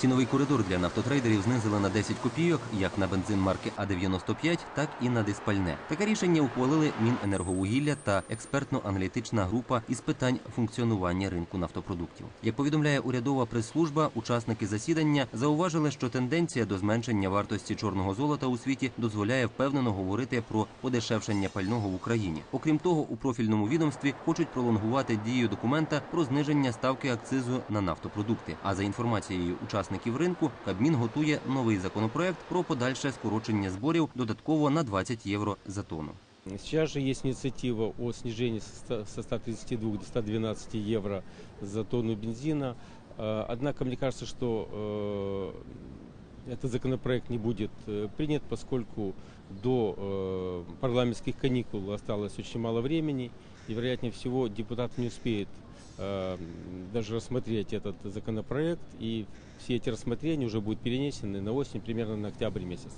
Ціновий коридор для нафтотрейдерів знизили на 10 копійок як на бензин марки А95, так і на диспальне. Таке рішення ухвалили Міненерговугілля та експертно-аналітична група із питань функціонування ринку нафтопродуктів. Як повідомляє урядова прес-служба, учасники засідання зауважили, що тенденція до зменшення вартості чорного золота у світі дозволяє впевнено говорити про подешевшення пального в Україні. Окрім того, у профільному відомстві хочуть пролонгувати дію документа про зниження ставки акцизу на нафтопродукти. А за інформацією учасників ринку, Кабмін готує новий законопроект про подальше скорочення зборів додатково на 20 євро за тонну. Сейчас же есть инициатива о снижении со 132 до 112 евро за тонну бензина. Э, Однако мне кажется, что э, этот законопроект не будет э, принят, поскольку до э, парламентских каникул осталось очень мало времени, и, вероятнее всего, депутат не успеет э, даже рассмотреть этот законопроект, и все эти рассмотрения уже будут перенесены на осень, примерно на октябрь месяц.